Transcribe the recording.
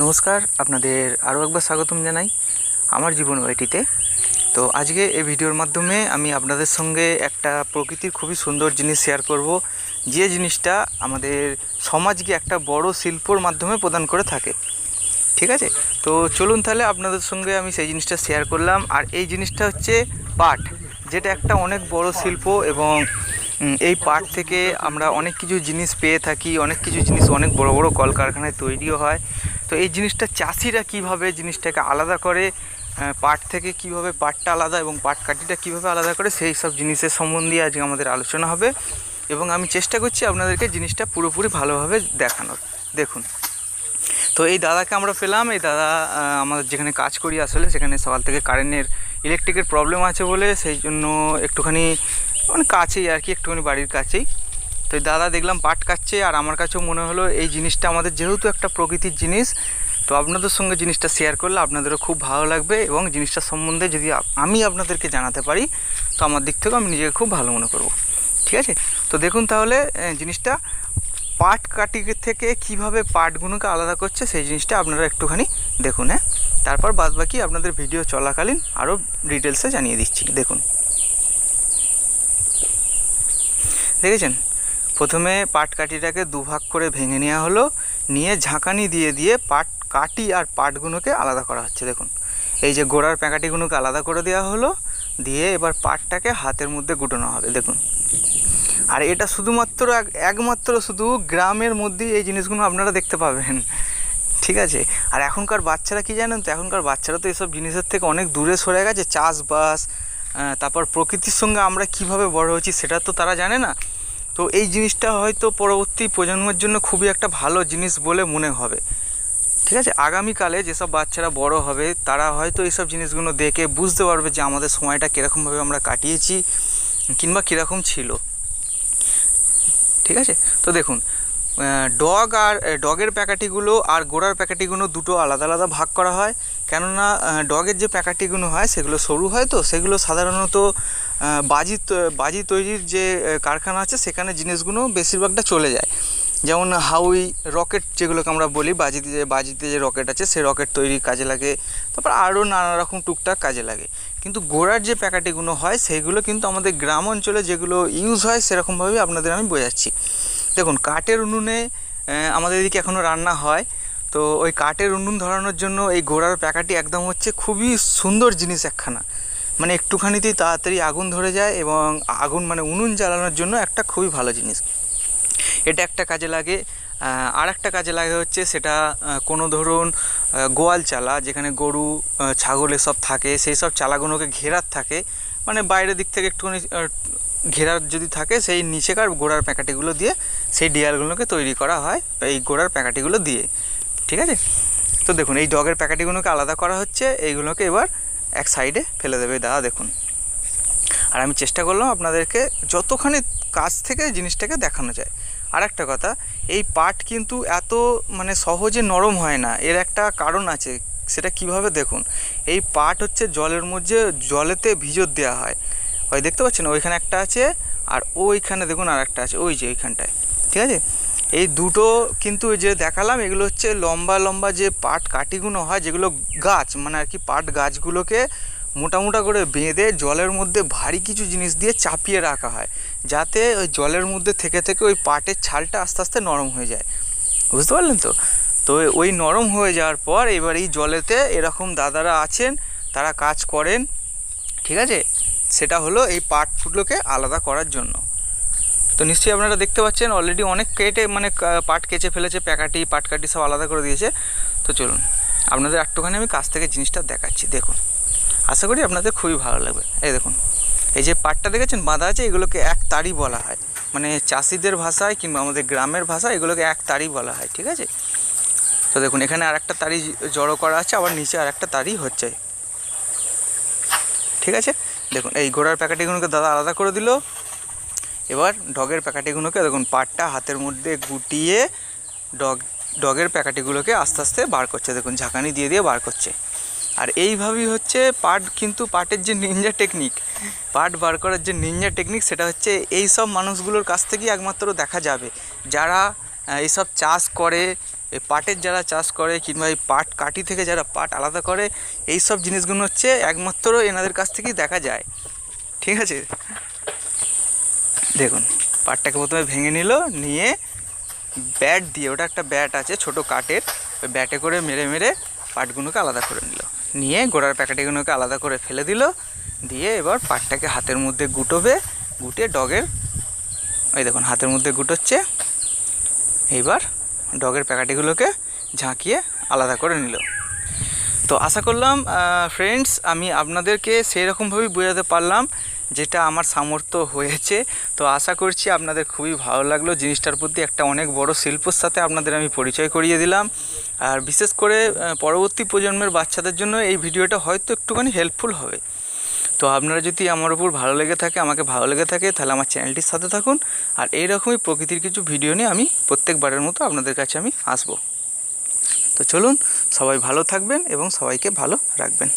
নমস্কার, আপনাদের আরও একবার স্বাগতম জানাই আমার জীবন ওইটিতে তো আজকে এই ভিডিওর মাধ্যমে আমি আপনাদের সঙ্গে একটা প্রকৃতির খুবই সুন্দর জিনিস শেয়ার করব, যে জিনিসটা আমাদের সমাজকে একটা বড় শিল্পর মাধ্যমে প্রদান করে থাকে। ঠিক আছে? তো চলুন তাহলে আপনাদের সঙ্গে আমি সেই জিনিসটা শেয়ার করলাম। আর এই জিনিসটা হচ্ছে পাট, যেটা একটা অনেক বড় শিল্প এবং এই পাট থেকে আমরা অনেক কিছু জিনিস পেয়ে থাকি, অনেক কিছু জিনিস অনেক বড় বড় কলকারখানায় তৈরিও হয়। তো এই জিনিসটা চাষিরা কীভাবে জিনিসটাকে আলাদা করে পাট থেকে কীভাবে পাটটা আলাদা এবং পাট কাঠিটা কীভাবে আলাদা করে, সেই সব জিনিসের সম্বন্ধে আজকে আমাদের আলোচনা হবে। এবং আমি চেষ্টা করছি আপনাদেরকে জিনিসটা পুরোপুরি ভালোভাবে দেখানোর। দেখুন। তো এই দাদাকে আমরা পেলাম। এই দাদা আমাদের যেখানে কাজ করি আসলে, সেখানে সকাল থেকে কারেন্টের, ইলেকট্রিকের প্রবলেম আছে বলে, সেই জন্য একটুখানি মানে কাছেই আর কি, একটুখানি বাড়ির কাছেই। তো দাদা দেখলাম পাট কাটছে আর আমার কাছেও মনে হলো এই জিনিসটা আমাদের যেহেতু একটা প্রকৃতির জিনিস, তো আপনাদের সঙ্গে জিনিসটা শেয়ার করলে আপনাদেরও খুব ভালো লাগবে এবং জিনিসটা সম্বন্ধে যদি আমি আপনাদেরকে জানাতে পারি, তো আমার দিক থেকেও আমি নিজেকে খুব ভালো মনে করব। ঠিক আছে? তো দেখুন তাহলে জিনিসটা পাট কাটি থেকে কীভাবে পাটগুলোকে আলাদা করছে সেই জিনিসটা আপনারা একটুখানি দেখুন হ্যাঁ? তারপর বাদ বাকি আপনাদের ভিডিও চলাকালীন আরও ডিটেলসে জানিয়ে দিচ্ছি। দেখুন। দেখেছেন? প্রথমে পাট কাঠিটাকে দুভাগ করে ভেঙে নেওয়া হলো, নিয়ে ঝাঁকানি দিয়ে দিয়ে পাট কাটি আর পাটগুলোকে আলাদা করা হচ্ছে, দেখুন। এই যে গোড়ার প্যাকাটিগুলোকে আলাদা করে দেওয়া হলো, দিয়ে এবার পাটটাকে হাতের মধ্যে গুটানো হবে, দেখুন। আর এটা শুধুমাত্র এক- একমাত্র শুধু গ্রামের মধ্যেই এই জিনিসগুলো আপনারা দেখতে পাবেন, ঠিক আছে? আর এখনকার বাচ্চারা কি জানেন তো? এখনকার বাচ্চারা তো এসব জিনিসের থেকে অনেক দূরে সরে গেছে, চাষবাস তারপর প্রকৃতির সঙ্গে আমরা কীভাবে বড় হয়েছি সেটা তো তারা জানে না। তো এই জিনিসটা হয়তো পরবর্তী প্রজন্মের জন্য খুবই একটা ভালো জিনিস বলে মনে হবে। ঠিক আছে? আগামীকালে যেসব বাচ্চারা বড় হবে, তারা হয়তো এইসব জিনিসগুলো দেখে বুঝতে পারবে যে আমাদের সময়টা কীরকমভাবে আমরা কাটিয়েছি কিংবা কীরকম ছিল। ঠিক আছে? তো দেখুন ডগ আর ডগের প্যাকাটিগুলো আর গোড়ার প্যাকাটিগুলো দুটো আলাদা আলাদা ভাগ করা হয়। কেননা ডগের যে প্যাকাটিগুলো হয়, সেগুলো সরু হয় তো, সেগুলো সাধারণত বাজি বাজি তৈরির যে কারখানা আছে, সেখানে জিনিসগুলো বেশিরভাগটা চলে যায়। যেমন হাউই রকেট যেগুলোকে আমরা বলি, বাজিতে যে বাজিতে যে রকেট আছে, সেই রকেট তৈরি কাজে লাগে। তারপর আরও নানা রকম টুকটাক কাজে লাগে। কিন্তু গোড়ার যে প্যাকাটিগুলো হয়, সেইগুলো কিন্তু আমাদের গ্রাম অঞ্চলে যেগুলো ইউজ হয়, সেরকমভাবেই আপনাদের আমি বোঝাচ্ছি। দেখুন, কাঠের উনুনে আমাদের এদিকে এখনও রান্না হয়। তো ওই কাঠের উনুন ধরানোর জন্য এই গোড়ার প্যাকাটি একদম হচ্ছে খুবই সুন্দর জিনিস একখানা। মানে একটুখানিতেই তাড়াতাড়ি আগুন ধরে যায় এবং আগুন মানে উনুন জ্বালানোর জন্য একটা খুবই ভালো জিনিস। এটা একটা কাজে লাগে। আর একটা কাজে লাগে হচ্ছে সেটা কোনো ধরুন গোয়াল চালা যেখানে গরু ছাগল এসব থাকে, সেই সব চালাগুলোকে ঘেরার থাকে। মানে বাইরের দিক থেকে একটুখানি ঘেরার যদি থাকে সেই নিচেকার গোড়ার প্যাকাটিগুলো দিয়ে সেই ডিয়ালগুলোকে তৈরি করা হয় এই গোড়ার প্যাকাটিগুলো দিয়ে। ঠিক আছে? তো দেখুন, এই ডগের প্যাকাটিগুলোকে আলাদা করা হচ্ছে। এইগুলোকে এবার এক সাইডে ফেলে দেবে, দাদা দেখুন। আর আমি চেষ্টা করলাম আপনাদেরকে যতখানি কাছ থেকে জিনিসটাকে দেখানো যায়। আর একটা কথা, এই পাট কিন্তু এত মানে সহজে নরম হয় না, এর একটা কারণ আছে, সেটা কীভাবে দেখুন? এই পাট হচ্ছে জলের মধ্যে জলেতে ভিজত দেওয়া হয়। ওই দেখতে পাচ্ছেন? ওইখানে একটা আছে, আর ওইখানে দেখুন আর একটা আছে, ওই যে ওইখানটায়। ঠিক আছে? এই দুটো কিন্তু যে দেখালাম, এগুলো হচ্ছে লম্বা লম্বা যে পাট কাটিগুলো হয়, যেগুলো গাছ মানে আর কি পাট গাছগুলোকে মোটা মোটা করে বেঁধে জলের মধ্যে ভারী কিছু জিনিস দিয়ে চাপিয়ে রাখা হয়, যাতে ওই জলের মধ্যে থেকে থেকে ওই পাটের ছালটা আস্তে আস্তে নরম হয়ে যায়। বুঝতে পারলেন তো? তো ওই নরম হয়ে যাওয়ার পর এবার এই জলেতে এরকম দাদারা আছেন, তারা কাজ করেন, ঠিক আছে? সেটা হলো এই পাট পাটগুলোকে আলাদা করার জন্য। তো নিশ্চয়ই আপনারা দেখতে পাচ্ছেন অলরেডি অনেক কেটে মানে পাট কেচে ফেলেছে, প্যাকাটি, পাটকাটি সব আলাদা করে দিয়েছে। তো চলুন, আপনাদের একটুখানি আমি কাছ থেকে জিনিসটা দেখাচ্ছি, দেখুন। আশা করি আপনাদের খুবই ভালো লাগবে। এই দেখুন, এই যে পাটটা দেখেছেন, বাঁধা আছে, এগুলোকে এক তারি বলা হয়। মানে চাষিদের ভাষায় কিংবা আমাদের গ্রামের ভাষায় এগুলোকে এক তারি বলা হয়, ঠিক আছে? তো দেখুন, এখানে আর একটা তারি জড়ো করা আছে, আবার নিচে আর একটা তারি হচ্ছে। ঠিক আছে? দেখুন, এই ঘোড়ার প্যাকেটিগুলোকে দাদা আলাদা করে দিল। এবার ডগের প্যাকাটিগুলোকে দেখুন, পাটটা হাতের মধ্যে গুটিয়ে ডগ, ডগের প্যাকাটিগুলোকে আস্তে আস্তে বার করছে। দেখুন, ঝাঁকানি দিয়ে দিয়ে বার করছে। আর এইভাবেই হচ্ছে পাট কিন্তু পাটের যে নিনজা টেকনিক পাট বার করার যে নিনজা টেকনিক সেটা হচ্ছে এই সব মানুষগুলোর কাছ থেকেই একমাত্র দেখা যাবে। যারা এইসব চাষ করে পাটের যারা চাষ করে কিংবা এই পাট কাটি থেকে যারা পাট আলাদা করে এই সব জিনিসগুলো হচ্ছে একমাত্র এনাদের কাছ থেকেই দেখা যায়। ঠিক আছে? দেখুন, পাটটাকে প্রথমে ভেঙে নিল, নিয়ে ব্যাট দিয়ে, ওটা একটা ব্যাট আছে, ছোট কাঠের, ওই ব্যাটে করে মেরে মেরে পাটগুলোকে আলাদা করে নিল। নিয়ে গোড়ার প্যাকেটগুলোকে আলাদা করে ফেলে দিল, দিয়ে এবার পাটটাকে হাতের মধ্যে গুটোবে গুটে ডগের, ওই দেখুন, হাতের মধ্যে গুটোচ্ছে। এইবার ডগের প্যাকেটগুলোকে ঝাঁকিয়ে আলাদা করে নিল। তো আশা করলাম ফ্রেন্ডস আমি আপনাদেরকে সেই রকমভাবেই বোঝাতে পারলাম যেটা আমার সামর্থ্য হয়েছে। তো আশা করছি আপনাদের খুবই ভালো লাগল। জিনিসটার প্রতি একটা অনেক বড় শিল্পর সাথে আপনাদের আমি পরিচয় করিয়ে দিলাম। আর বিশেষ করে পরবর্তী প্রজন্মের বাচ্চাদের জন্য এই ভিডিওটা হয়তো একটুখানি হেল্পফুল হবে। তো আপনারা যদি আমার উপর ভালো লেগে থাকে, আমাকে ভালো লেগে থাকে, তাহলে আমার চ্যানেলটির সাথে থাকুন। আর এই রকমই প্রকৃতির কিছু ভিডিও নিয়ে আমি প্রত্যেকবারের মতো আপনাদের কাছে আমি আসব। তো চলুন, সবাই ভালো থাকবেন এবং সবাইকে ভালো রাখবেন।